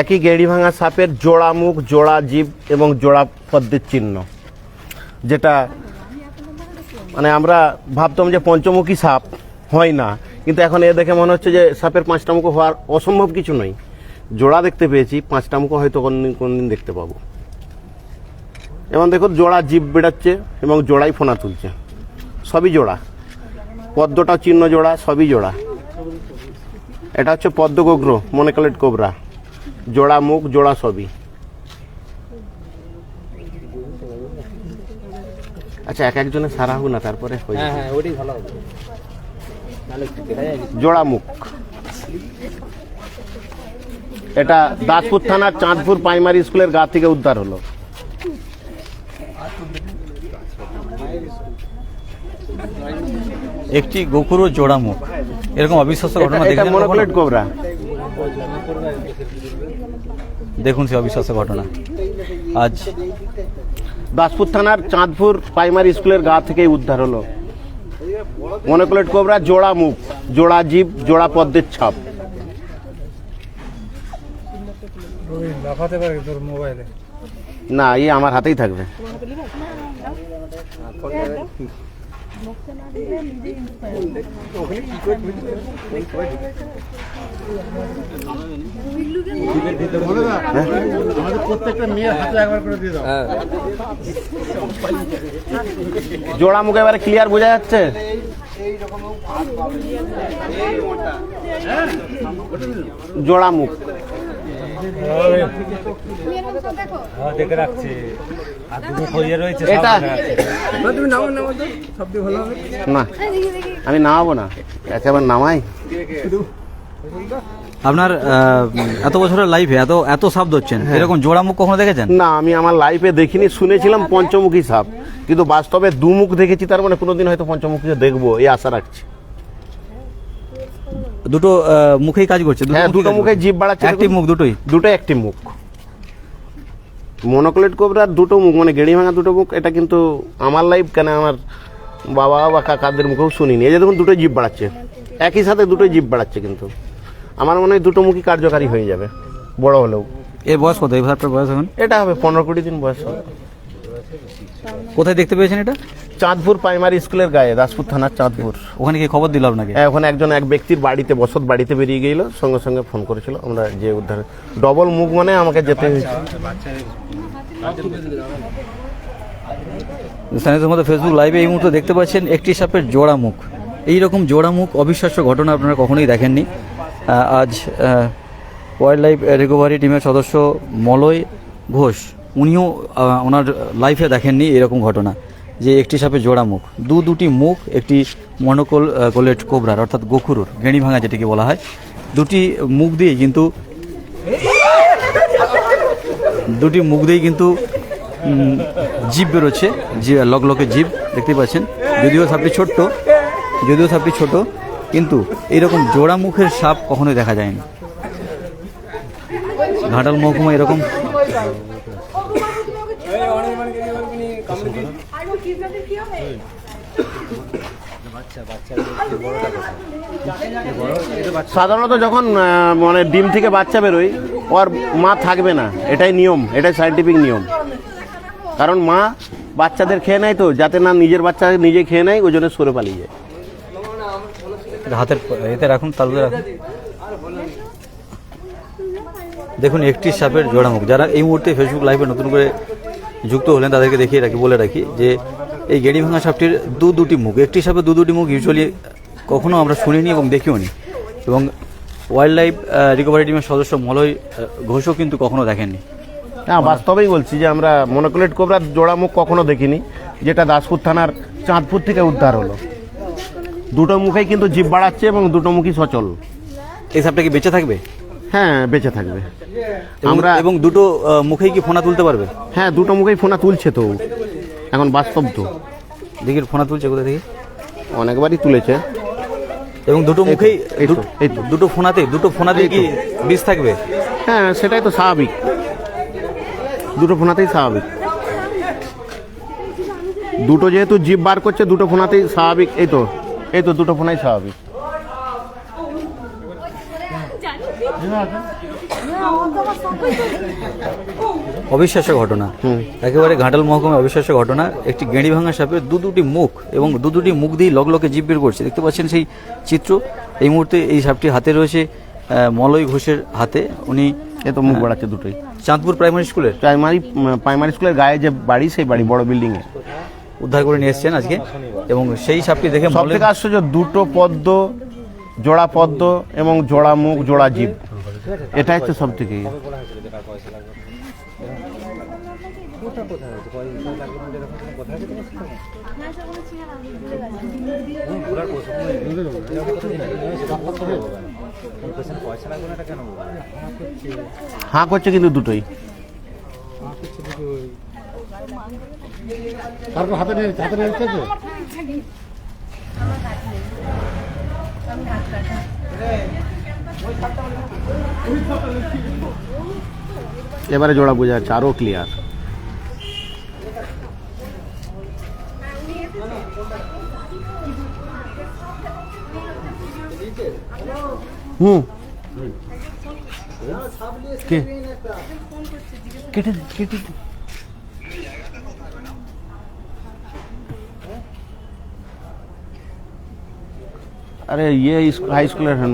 একই গেড়ি ভাঙা সাপের জোড়া মুখ, জোড়া জীব এবং জোড়া পদ্মের চিহ্ন, যেটা মানে আমরা ভাবতাম যে পঞ্চমুখী সাপ হয় না, কিন্তু এখন এ দেখে মনে হচ্ছে যে সাপের পাঁচটা মুখ হওয়ার অসম্ভব কিছু নয়। জোড়া দেখতে পেয়েছি, পাঁচটা মুখ হয়তো কোনদিন কোনদিন দেখতে পাবো। এবং দেখো জোড়া জীব বেড়াচ্ছে এবং জোড়াই ফোনা তুলছে। সবই জোড়া। পদ্মটা চিহ্ন জোড়া, সবই জোড়া। এটা হচ্ছে পদ্ম গোগ্র মনেকালেট কোবরা। জোড়া মুখ জোড়া সবই আচ্ছা এক একজনে সারা হোক না তারপরে হয়ে হ্যাঁ দেখা জোড়া মুখ। এটা দাসপুর থানার চাঁদপুর প্রাইমারি স্কুলের গা থেকে উদ্ধার হলো। একটি গোকুর ও জোড়া মুখ। এরকম অবিশ্বাস্য ঘটনা দেখেছেন মনোক্লেট কোবরা। দেখুন সে অবিশ্বাস্য ঘটনা। আজ দাসপুর থানার চাঁদপুর প্রাইমারি স্কুলের গা থেকে উদ্ধার হলো। মনে মনোক্লেট কোবরা জোড়া মুখ, জোড়া জীব, জোড়া পদ্মের ছাপ। না, এই আমার হাতেই থাকবে। জোড়া মুখ এবারে ক্লিয়ার বোঝা যাচ্ছে? জোড়া মুখ। দেখে রাখছি। আর দুটো খইয়ে রয়েছে এটা। তুমি নামো নামো তো সব থেকে ভালো হবে। না আমি নামাবো না। একে আবার নামাই? আপনার এত বছরের লাইফে এত এত সাপ ধরছেন এরকম জোড়া মুখ কখনো দেখেছেন? না আমি আমার লাইফে দেখিনি শুনেছিলাম পঞ্চমুখী সাপ। কিন্তু বাস্তবে দুমুখ দেখেছি তার মানে কোনোদিন হয়তো পঞ্চমুখী দেখব এই আশা রাখছি। দুটো মুখেই কাজ করছে হ্যাঁ দুটো মুখে। জিভ বাড়াচ্ছে একটি মুখ দুটোই। দুটো একটি মুখ। মনোক্লেট কোবরার দুটো মুখ মানে গেড়ি ভাঙা দুটো মুখ এটা কিন্তু আমার লাইফ কেন আমার বাবা বা কাকাদের মুখেও শুনিনি। এই যে দেখুন দুটো জিভ বাড়াচ্ছে। একই সাথে দুটো জিভ বাড়াচ্ছে কিন্তু। আমার মনে হয় দুটো মুখই কার্যকারী হয়ে যাবে বড় হলেও। এর বয়স কত? এই বয়স এখন? এটা হবে পনেরো কুড়ি দিন বয়স হবে। কোথায় দেখতে পেয়েছেন এটা? চাঁদপুর প্রাইমারি স্কুলের গায়ে দাসপুর থানার চাঁদপুর। ওখানে কি খবর দিল আপনাকে? হ্যাঁ, ওখানে একজন এক ব্যক্তির বাড়িতে বসত বাড়িতে বেরিয়ে গেল সঙ্গে সঙ্গে ফোন করেছিল আমরা যে উদ্ধার ডবল মুখ মানে আমাকে যেতে হয়েছে। স্থানীয়দের মধ্যে ফেসবুক লাইভে এই মুহূর্তে দেখতে পাচ্ছেন একটি সাপের জোড়া মুখ। এই রকম জোড়া মুখ অবিশ্বাস্য ঘটনা আপনারা কখনোই দেখেননি। আজ ওয়াইল্ড লাইফ রিকভারি টিমের সদস্য মলয় ঘোষ উনিও ওনার লাইফে দেখেননি এরকম ঘটনা, যে একটি সাপে জোড়া মুখ, দু দুটি মুখ, একটি মনোকল কোলেট কোবরার, অর্থাৎ গোখুরুর গেঁড়ি ভাঙা যেটাকে বলা হয়। দুটি মুখ দিয়ে কিন্তু, দুটি মুখ দিয়েই কিন্তু জীব বেরোচ্ছে, জি লগলকে জিভ দেখতে পাচ্ছেন। যদিও সাপটি ছোট্ট, যদিও সাপটি ছোট, কিন্তু এইরকম জোড়া মুখের সাপ কখনোই দেখা যায়নি। ঘাটাল মহকুমা এরকম। সাধারণত যখন মানে ডিম থেকে বাচ্চা বেরোয় ওর মা থাকবে না। এটাই নিয়ম এটাই সাইন্টিফিক নিয়ম। কারণ মা বাচ্চাদের খেয়ে নেয় তো যাতে না নিজের বাচ্চা নিজে খেয়ে নেয় ওই জন্য সরে পালিয়ে যায়। হাতের এতে রাখুন তালুতে রাখুন। দেখুন একটি সাপের জোড়া মুখ যারা এই মুহূর্তে ফেসবুক লাইভে নতুন করে যুক্ত হলেন তাদেরকে দেখিয়ে রাখি বলে রাখি যে এই গেড়ি ভাঙা সাপটির দু দুটি মুখ একটি সাপের দু দুটি মুখ ইউজুয়ালি কখনো আমরা শুনিনি এবং দেখিও নি এবং ওয়াইল্ড লাইফ রিকভারি টিমের সদস্য মলয় ঘোষও কিন্তু কখনো দেখেননি। হ্যাঁ বাস্তবেই বলছি যে আমরা মনোকুলেট কোবরার জোড়া মুখ কখনো দেখিনি যেটা দাসপুর থানার চাঁদপুর থেকে উদ্ধার হলো। দুটো মুখেই কিন্তু জিভ বাড়াচ্ছে এবং দুটো মুখই সচল। এই সাপটা কি বেঁচে থাকবে? হ্যাঁ বেঁচে থাকবে। আমরা এবং দুটো মুখেই কি ফোনা তুলতে পারবে? হ্যাঁ দুটো মুখেই ফোনা তুলছে তো। এখন বাস্তব তো। দেখি ফোনা তুলছে কোথা থেকে? অনেকবারই তুলেছে। এবং দুটো মুখেই এই তো, এই দুটো ফোনাতে দুটো ফোনাতে কি বিষ থাকবে? হ্যাঁ সেটাই তো স্বাভাবিক। দুটো ফোনাতেই স্বাভাবিক। দুটো যেহেতু জিভ বার করছে দুটো ফোনাতেই স্বাভাবিক। এই তো এই তো দুটো ফোনাই স্বাভাবিক। অবিশ্বাস্য ঘটনা। একেবারে ঘাটাল মহকুমে অবিশ্বাস্য ঘটনা। একটি গেঁড়ি ভাঙা সাপের দু দুটি মুখ এবং দু দুটি মুখ দিয়ে লগলকে জীব বের করছে। দেখতে পাচ্ছেন সেই চিত্র। এই মুহূর্তে এই সাপটি হাতে রয়েছে মলয় ঘোষের হাতে। উনি এ তো মুখ বাড়াচ্ছে দুটোই। চাঁদপুর প্রাইমারি স্কুলের? প্রাইমারি প্রাইমারি স্কুলের গায়ে যে বাড়ি সেই বাড়ি বড় বিল্ডিং এ। উদ্ধার করে নিয়ে এসছেন আজকে। এবং সেই সাপটি দেখে সব থেকে আশ্চর্য দুটো পদ্ম জোড়া পদ্ম এবং জোড়া মুখ জোড়া জীব। এটা হচ্ছে সব থেকে ইয়ে। হাঁ করছে কিন্তু দুটোই তারপর হাতে হাতে নিয়ে তো এবারে জোড়া বোঝা যাচ্ছে আরও ক্লিয়ার হুম কে কেটে কেটে अरे ये इस हाई स्कूल है